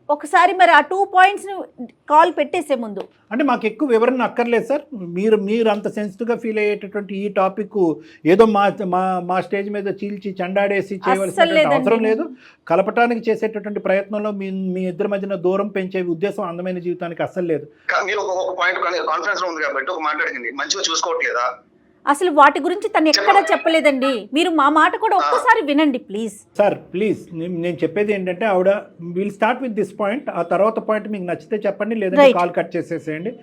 ఒకసారి మరి ఆ టూ పాయింట్స్ కాల్ పెట్టేసే ముందు. అంటే మాకు ఎక్కువ వివరణ అక్కర్లేదు సార్. మీరు మీరు అంత సెన్సిటివ్గా ఫీల్ అయ్యేటటువంటి ఈ టాపిక్ ఏదో మా మా మా స్టేజ్ మీద చీల్చి చెండాడేసి చేయవలసిన. అవసరం లేదు. కలపటానికి చేసేటటువంటి ప్రయత్నంలో మీ మీ ఇద్దరి మధ్యన దూరం పెంచే ఉద్దేశం అందమైన జీవితానికి అస్సలు లేదు. కా- మీరు ఒక పాయింట్ కాన్ఫరెన్స్లో ఉంది కాబట్టి ఒక మాట్లాడింది. మంచిగా చూసుకోవట్లేదా? అసలు వాటి గురించి తను ఎక్కడా చెప్పలేదండి. మీరు మా మాట కూడా ఒక్కసారి వినండి ప్లీజ్. Sir please. నేను చెప్పేది ఏంటంటే ఆవిడ will start with this point ఆ తర్వాత పాయింట్ మీకు నచ్చితే చెప్పండి లేదంటే. కాల్ కట్ చేసేసేయండి.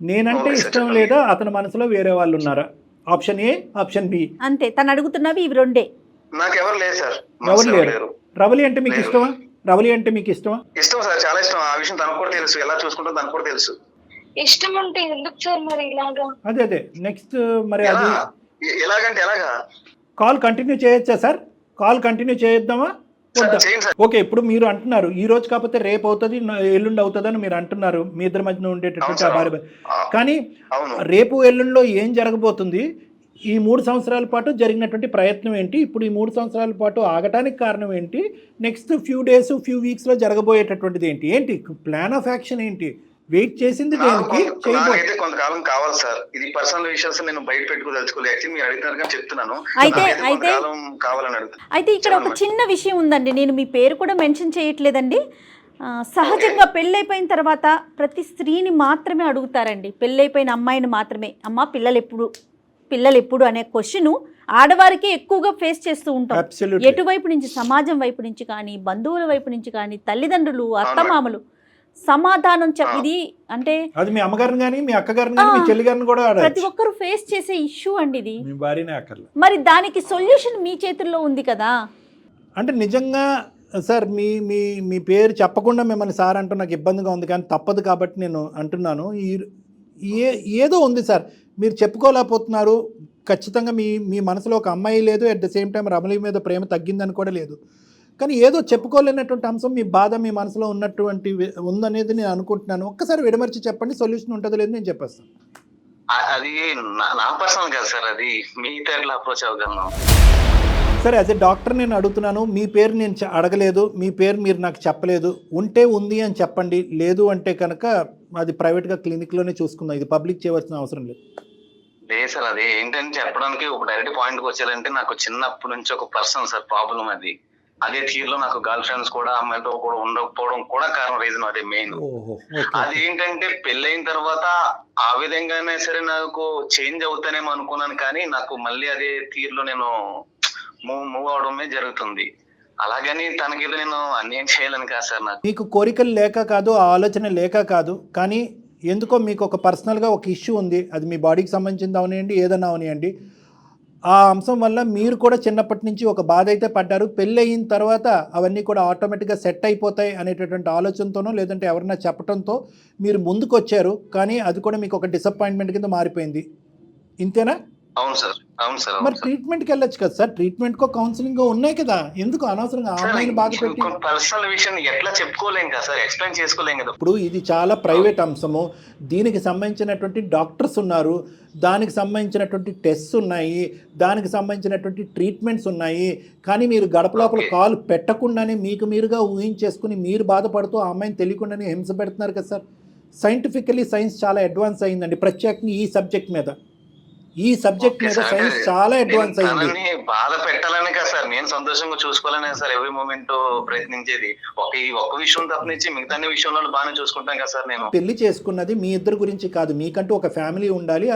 నేనంటే ఇష్టం. లేదా అతని మనసులో వేరే వాళ్ళు ఉన్నారా? ఆప్షన్ ఏ ఆప్షన్ బి అంతే తను అడుగుతున్నవి ఇవి రెండే. నాకు ఎవరు లేదు సార్ ఎవరు లేరు? రవలి అంటే మీకు. ఇష్టమా? రవలి అంటే మీకు ఇష్టమా? ఇష్టం సార్ చాలా ఇష్టం. ఆ విషయం తనకు కూడా తెలుసు. ఎలా చూసుకుంటా తనకు కూడా తెలుసు. ఇష్టం ఉంటే ఎందుకు సార్ మరి ఇలాగా? అదే అదే. నెక్స్ట్ మరి అది ఎలాగంటే ఎలాగా? కాల్ కంటిన్యూ చేయొచ్చా సార్? కాల్ కంటిన్యూ చేద్దామా ఓకే ఇప్పుడు మీరు అంటున్నారు. ఈ రోజు కాకపోతే రేపు అవుతుంది ఎల్లుండి అవుతుందని మీరు అంటున్నారు. మీ ఇద్దరి మధ్యన ఉండేటటువంటి ఆ భార్య కానీ అవును. రేపు ఎల్లుండిలో ఏం జరగబోతుంది? ఈ మూడు సంవత్సరాల పాటు జరిగినటువంటి ప్రయత్నం ఏంటి? ఇప్పుడు ఈ మూడు సంవత్సరాల పాటు ఆగటానికి కారణం ఏంటి? నెక్స్ట్ ఫ్యూ డేస్ ఫ్యూ వీక్స్లో జరగబోయేటటువంటిది ఏంటి? ఏంటి? ప్లాన్ ఆఫ్ యాక్షన్ ఏంటి? వెయిట్ చేసింది నాకైతే కొంతకాలం కావాలి సార్. ఇది పర్సనల్ విషయాలు నేను బయట పెట్టుకోదలుచుకోలేదు యాక్చువల్లీ మీరు అడుగుతున్నారు కానీ చెప్తున్నాను. అయితే- అయితే- కావాలని అడుగుతాను అయితే ఇక్కడ ఒక చిన్న విషయం ఉందండి. నేను మీ పేరు కూడా మెన్షన్ చేయట్లేదండి. సహజంగా పెళ్ళైపోయిన తర్వాత ప్రతి స్త్రీని మాత్రమే అడుగుతారండి. పెళ్ళైపోయిన అమ్మాయిని మాత్రమే. అమ్మ పిల్లలు ఎప్పుడు పిల్లలు ఎప్పుడు అనే క్వశ్చన్ ఆడవారికి ఎక్కువగా ఫేస్ చేస్తూ ఉంటాం. Absolutely. ఎటువైపు నుంచి? సమాజం వైపు నుంచి కానీ బంధువుల వైపు నుంచి కానీ తల్లిదండ్రులు అత్తమామలు సమాధానం ఇది అంటే అది మీ అమ్మగారిని కానీ మీ అక్కగారిని కానీ మీ. చెల్లి గారిని కూడా ప్రతి ఒక్కరు ఫేస్ చేసే ఇష్యూ అండి ఇది. మీ భార్యనే అక్కర్లే మరి దానికి సొల్యూషన్ మీ చేతుల్లో ఉంది కదా? అంటే నిజంగా సార్ మీ మీ మీ పేరు చెప్పకుండా మిమ్మల్ని సార్ అంటూ నాకు ఇబ్బందిగా ఉంది కానీ తప్పదు కాబట్టి నేను అంటున్నాను. ఈ ఏ ఏదో ఉంది సార్. మీరు చెప్పుకోలేకపోతున్నారు. ఖచ్చితంగా మీ మీ మనసులో ఒక అమ్మాయి లేదు. At the same time Ramali మీద ప్రేమ తగ్గిందని కూడా లేదు. కానీ ఏదో చెప్పుకోలేనటువంటి అంశం మీ బాధ మీ మనసులో ఉన్నటువంటి ఉందనేది నేను అనుకుంటున్నాను. ఒక్కసారి విడమర్చి చెప్పండి సొల్యూషన్ ఉంటుందో లేదు నేను చెప్పేస్తాను. అది నా- పర్సనల్ కాదు సార్ అది మీ ఎట్లా అప్రోచ్ అవ్వగలను. సరే ఎ డాక్టర్ నేను అడుగుతున్నాను మీ పేరు నేను అడగలేదు మీ పేరు మీరు నాకు చెప్పలేదు ఉంటే ఉంది అని చెప్పండి లేదు అంటే కనుక అది ప్రైవేట్గా క్లినిక్లోనే చూసుకుందాం ఇది పబ్లిక్ చేయవలసిన అవసరం లేదు. లేదు సార్ అది ఏంటని చెప్పడానికి ఒక డైరెక్ట్ పాయింట్కి వచ్చారంటే నాకు చిన్నప్పటి నుంచి ఒక పర్సన్ సార్ ప్రాబ్లం అది. అదే తీరులో నాకు గర్ల్ ఫ్రెండ్స్ కూడా అమ్మాయితో కూడా ఉండకపోవడం కూడా కారణం రీజన్ అదే మెయిన్ అది ఏంటంటే పెళ్ళైన తర్వాత ఆ విధంగానే సరే నాకు చేంజ్ అవుతానేమో అనుకున్నాను కానీ నాకు మళ్ళీ అదే తీరులో నేను మూవ్ మూవ్ అవడమే జరుగుతుంది. అలాగని తనకేదో నేను అన్యాయం చేయాలని కాదు సార్ నాకు. మీకు కోరికలు లేక కాదు ఆ ఆలోచన లేక కాదు కానీ ఎందుకో మీకు ఒక పర్సనల్గా ఒక ఇష్యూ ఉంది. అది మీ బాడీకి సంబంధించింది అవనివ్వండి ఏదన్నా అవనివ్వండి ఆ అంశం వల్ల మీరు కూడా చిన్నప్పటి నుంచి ఒక బాధ అయితే పడ్డారు. పెళ్ళి అయిన తర్వాత అవన్నీ కూడా ఆటోమేటిక్గా సెట్ అయిపోతాయి అనేటటువంటి ఆలోచనతోనో లేదంటే ఎవరన్నా చెప్పడంతో మీరు ముందుకు వచ్చారు కానీ అది కూడా మీకు ఒక డిసప్పాయింట్మెంట్ కింద మారిపోయింది. ఇంతేనా? అవును సార్ అవును సార్ మరి అవును సార్. ట్రీట్మెంట్కి వెళ్ళొచ్చు కదా సార్ ట్రీట్మెంట్కో కౌన్సిలింగ్ ఉన్నాయి కదా ఎందుకు అనవసరంగా ఆ అమ్మాయిని బాధ పెట్టి పర్సనల్ విషయం ఎట్లా చెప్పుకోలేం కదా సార్ ఎక్స్ప్లెయిన్ చేసుకోలేం కదా. ఇప్పుడు ఇది చాలా ప్రైవేట్ అంశము దీనికి సంబంధించినటువంటి డాక్టర్స్ ఉన్నారు దానికి సంబంధించినటువంటి టెస్ట్స్ ఉన్నాయి దానికి సంబంధించినటువంటి ట్రీట్మెంట్స్ ఉన్నాయి కానీ మీరు గడప లోపల. కాల్ పెట్టకుండానే మీకు మీరుగా ఊహించేసుకుని మీరు బాధపడుతూ ఆ అమ్మాయిని తెలియకుండానే హింస పెడుతున్నారు కదా సార్. సైంటిఫికలీ సైన్స్ చాలా అడ్వాన్స్ అయిందండి ప్రత్యేకంగా ఈ సబ్జెక్ట్ మీద. ఈ సబ్జెక్ట్ మీద. సైన్స్ చాలా అడ్వాన్స్ అయింది బాధ పెట్టాలనే కదా సార్. నేను సంతోషంగా చూసుకోవాలనే సార్ ఎవ్రీ మూమెంట్ ప్రయత్నించేది. ఒక ఈ ఒక్క విషయం తప్పనించి మిగతా విషయంలో బాగానే చూసుకుంటాం కదా సార్ నేను పెళ్ళి చేసుకున్నది మీ ఇద్దరు గురించి కాదు. మీకంటూ ఒక ఫ్యామిలీ ఉండాలి.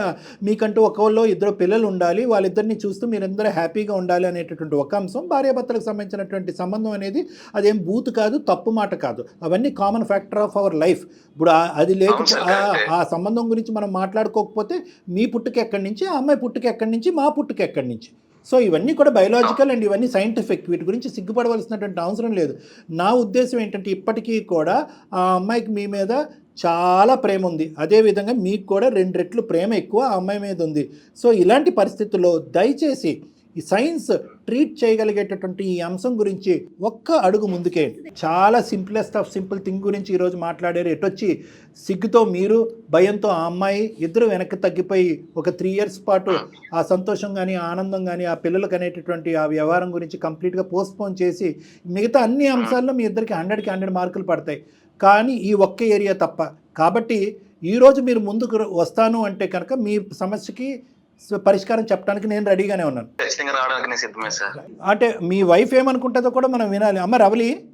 మీకంటూ ఒకళ్ళు ఇద్దరు పిల్లలు ఉండాలి. వాళ్ళిద్దరిని చూస్తూ మీరందరూ హ్యాపీగా ఉండాలి అనేటటువంటి ఒక అంశం. భార్యాభర్తలకు సంబంధించినటువంటి సంబంధం అనేది అదేం బూత్ కాదు తప్పు మాట కాదు. అవన్నీ common factor of our life ఇప్పుడు అది కరెక్టే. ఆ సంబంధం గురించి మనం మాట్లాడుకోకపోతే మీ పుట్టుక ఎక్కడి నుంచి ఆ అమ్మాయి పుట్టుక ఎక్కడి నుంచి మా పుట్టుక ఎక్కడి నుంచి? సో ఇవన్నీ కూడా బయలాజికల్ అండ్ ఇవన్నీ సైంటిఫిక్ వీటి గురించి సిగ్గుపడవలసినటువంటి అవసరం లేదు. నా ఉద్దేశం ఏంటంటే ఇప్పటికీ కూడా ఆ అమ్మాయికి మీ మీద చాలా ప్రేమ ఉంది. అదేవిధంగా మీకు కూడా రెండు రెట్లు ప్రేమ ఎక్కువ ఆ అమ్మాయి మీద ఉంది. సో ఇలాంటి పరిస్థితుల్లో దయచేసి ఈ సైన్స్ ట్రీట్ చేయగలిగేటటువంటి ఈ అంశం గురించి ఒక్క అడుగు ముందుకే. చాలా సింప్లెస్ట్ ఆఫ్ సింపుల్ థింగ్ గురించి ఈరోజు మాట్లాడారు. ఎటొచ్చి సిగ్గుతో మీరు భయంతో ఆ అమ్మాయి ఇద్దరు వెనక్కి తగ్గిపోయి ఒక త్రీ ఇయర్స్ పాటు ఆ సంతోషం కానీ ఆనందం కానీ ఆ పిల్లలకు అనేటటువంటి ఆ వ్యవహారం గురించి కంప్లీట్గా పోస్ట్పోన్ చేసి మిగతా అన్ని అంశాల్లో మీ ఇద్దరికి హండ్రెడ్కి హండ్రెడ్ మార్కులు పడతాయి. కానీ ఈ ఒక్క ఏరియా తప్ప. కాబట్టి ఈరోజు మీరు ముందుకు వస్తాను అంటే కనుక మీ సమస్యకి పరిష్కారం చెప్పడానికి నేను రెడీగానే ఉన్నాను. ఖచ్చితంగా రావడానికి నేను సిద్ధమే సార్. అంటే మీ వైఫ్ ఏమనుకుంటుందో కూడా మనం వినాలి. అమ్మ రవలి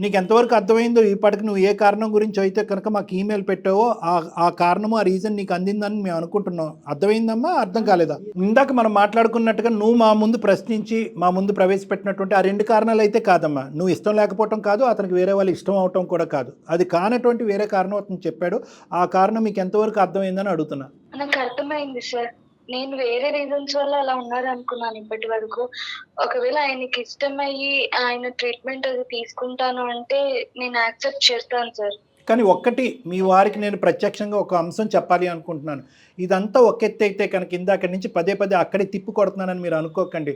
నీకు ఎంతవరకు అర్థమైందో ఇప్పటికి నువ్వు ఏ కారణం గురించి అయితే కనుక మాకు ఈమెయిల్ పెట్టావో ఆ ఆ కారణము ఆ రీజన్ నీకు అందిందని మేము అనుకుంటున్నాం. అర్థమైందమ్మా? అర్థం కాలేదా? ఇందాక మనం మాట్లాడుకున్నట్టుగా నువ్వు మా ముందు ప్రశ్నించి మా ముందు ప్రవేశపెట్టినటువంటి ఆ రెండు కారణాలు అయితే కాదమ్మా. నువ్వు ఇష్టం లేకపోవటం కాదు అతనికి వేరే వాళ్ళు ఇష్టం అవటం కూడా కాదు. అది కానటువంటి వేరే కారణం అతను చెప్పాడు. ఆ కారణం మీకు ఎంతవరకు అర్థమైందని అడుగుతున్నా. నాకు అర్థమైంది సార్ నేను వేరే రీజన్స్ వల్ల అలా ఉన్నారు అనుకున్నాను ఇప్పటి వరకు. ఒకవేళ ఆయనకి ఇష్టమయ్యి ఆయన ట్రీట్మెంట్ అది తీసుకుంటాను అంటే నేను యాక్సెప్ట్ చేస్తాను సార్. కానీ ఒక్కటి మీ వారికి నేను ప్రత్యక్షంగా ఒక అంశం చెప్పాలి అనుకుంటున్నాను. ఇదంతా ఒక ఎత్తు అయితే కనుక ఇందాక నుంచి పదే పదే అక్కడే తిప్పు కొడుతున్నానని మీరు అనుకోకండి.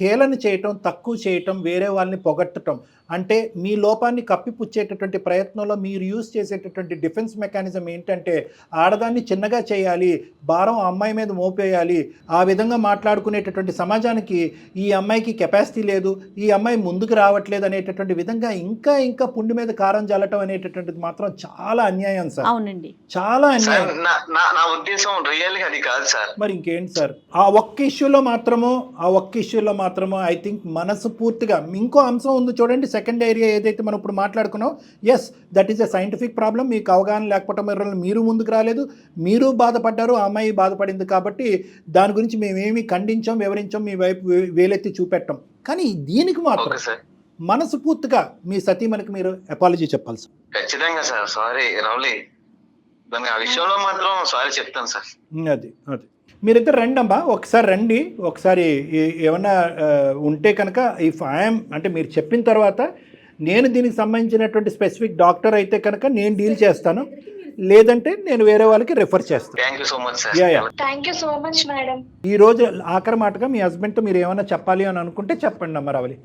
హేళన చేయటం తక్కువ చేయటం వేరే వాళ్ళని పొగట్టడం అంటే మీ లోపాన్ని కప్పిపుచ్చేటటువంటి ప్రయత్నంలో మీరు యూజ్ చేసేటటువంటి డిఫెన్స్ మెకానిజం ఏంటంటే ఆడదాన్ని చిన్నగా చేయాలి భారం ఆ అమ్మాయి మీద మోపేయాలి ఆ విధంగా మాట్లాడుకునేటటువంటి సమాజానికి ఈ అమ్మాయికి కెపాసిటీ లేదు ఈ అమ్మాయి ముందుకు రావట్లేదు అనేటటువంటి విధంగా ఇంకా ఇంకా పుండి మీద కారం జల్లటం అనేటటువంటిది మాత్రం చాలా అన్యాయం సార్. అవునండి. చాలా అన్యాయం. నా ఉద్దేశం రియల్గా అది కాదు సార్. మరి ఇంకేంటి సార్? ఆ ఒక్క ఇష్యూలో మాత్రము ఆ ఒక్క ఇష్యూలో మాత్రము ఐ థింక్ మనసు పూర్తిగా ఇంకో అంశం ఉంది చూడండి సెకండ్ ఏరియా ఏదైతే మనం ఇప్పుడు మాట్లాడుకున్నాం yes that is a scientific problem మీకు అవగాహన లేకపోవటం వల్ల మీరు ముందుకు రాలేదు. మీరు బాధపడ్డారు ఆ అమ్మాయి బాధపడింది కాబట్టి దాని గురించి మేమేమి ఖండించాం వివరించాం మీ వైపు వేలెత్తి చూపెట్టాం. కానీ దీనికి మాత్రం మనసు పూర్తిగా మీ సతీమణికి మీరు అపాలజీ చెప్పాలి సార్. ఖచ్చితంగా సార్. సారీ రౌలీ దాని ఆ విషయంలో మాత్రం సారీ చెప్తాను సార్. అది అది. మీరిద్దరు రండి అమ్మా ఒకసారి రండి. ఒకసారి ఏమన్నా ఉంటే కనుక ఇఫ్ ఐఎమ్ అంటే మీరు చెప్పిన తర్వాత నేను దీనికి సంబంధించినటువంటి స్పెసిఫిక్ డాక్టర్ అయితే కనుక నేను డీల్ చేస్తాను. లేదంటే నేను వేరే వాళ్ళకి రెఫర్ చేస్తాను. Thank you so much sir yeah yeah thank you so much madam ఈ రోజు ఆఖరి మాటగా మీ హస్బెండ్తో మీరు ఏమైనా చెప్పాలి అని అనుకుంటే చెప్పండి అమ్మ రవలి.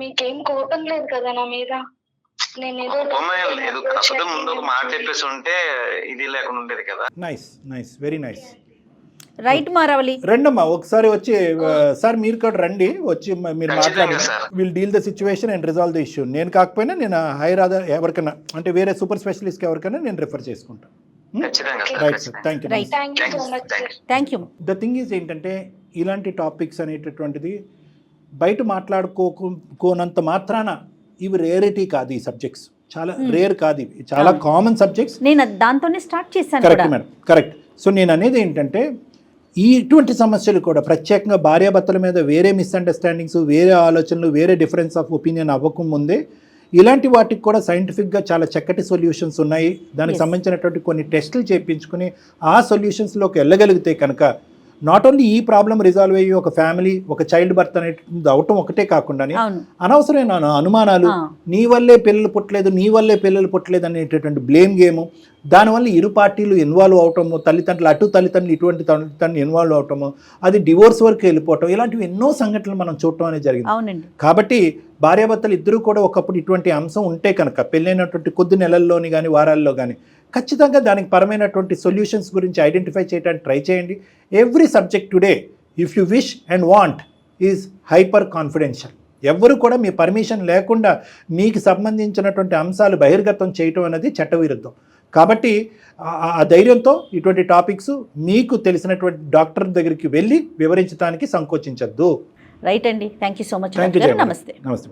మీకేం కోపం లేదు కదా నా మీద? నేను ముందు ఒక మాట చెప్పేసి ఉంటే ఇది లేకుండా ఉండేది కదా. Nice nice very nice right మారవలి రండమ్మా ఒకసారి వచ్చి సార్ మీరు కూడా రండి వచ్చి మీరు sir. Will deal the situation and resolve the issue నేను కాకపోయినా నేను హైర్ అదర్ ఎవరికైనా అంటే వేరే సూపర్ స్పెషలిస్ట్కి ఎవరికైనా నేను రిఫర్ చేసుకుంటాను thank you the thing is ఏంటంటే ఇలాంటి టాపిక్స్ అనేటటువంటిది బయట మాట్లాడుకోనంత మాత్రాన ఇవి రేరిటీ కాదు ఈ సబ్జెక్ట్స్ చాలా రేర్ కాదు ఇవి. చాలా. కామన్ సబ్జెక్ట్స్ నేను దాంతోనే స్టార్ట్ చేశాను కరెక్ట్ మేడం కరెక్ట్ సో నేను అనేది ఏంటంటే ఈ ఇటువంటి సమస్యలు కూడా ప్రత్యేకంగా భార్యాభర్తల మీద వేరే మిస్అండర్స్టాండింగ్స్ వేరే ఆలోచనలు వేరే డిఫరెన్స్ ఆఫ్ ఒపీనియన్ అవ్వకముందే ఇలాంటి వాటికి కూడా సైంటిఫిక్గా చాలా చక్కటి సొల్యూషన్స్ ఉన్నాయి దానికి. సంబంధించినటువంటి కొన్ని టెస్టులు చేయించుకుని ఆ సొల్యూషన్స్లోకి వెళ్ళగలిగితే కనుక నాట్ ఓన్లీ ఈ ప్రాబ్లం రిజాల్వ్ అయ్యి ఒక ఫ్యామిలీ ఒక చైల్డ్ బర్త్ అనేటువంటిది అవటం ఒకటే కాకుండా అనవసరమైన అను- అనుమానాలు. నీ వల్లే పిల్లలు పుట్టలేదు నీ వల్లే పిల్లలు పుట్టలేదు అనేటటువంటి బ్లేమ్ గేము దానివల్ల ఇరు పార్టీలు ఇన్వాల్వ్ అవటము తల్లిదండ్రులు అటు తల్లిదండ్రులు ఇటువంటి తల్లిదండ్రులు ఇన్వాల్వ్ అవటము అది డివోర్స్ వరకు వెళ్ళిపోవటం ఇలాంటివి ఎన్నో సంఘటనలు మనం చూడటం అనేది జరిగింది. కాబట్టి భార్యాభర్తలు ఇద్దరూ కూడా ఒకప్పుడు ఇటువంటి అంశం ఉంటే కనుక పెళ్ళైనటువంటి కొద్ది నెలల్లోని కానీ వారాల్లో కానీ ఖచ్చితంగా దానికి పరమైనటువంటి సొల్యూషన్స్ గురించి ఐడెంటిఫై చేయడానికి ట్రై చేయండి. Every subject today if you wish and want is hyper confidential ఎవ్వరు కూడా మీ పర్మిషన్ లేకుండా మీకు సంబంధించినటువంటి అంశాలు బహిర్గతం చేయటం అనేది చట్టవిరుద్ధం. కాబట్టి ఆ- ధైర్యంతో ఇటువంటి టాపిక్స్ మీకు తెలిసినటువంటి డాక్టర్ దగ్గరికి వెళ్ళి వివరించడానికి సంకోచించద్దు. రైట్ అండి. థ్యాంక్ యూ సో మచ్ నమస్తే నమస్తే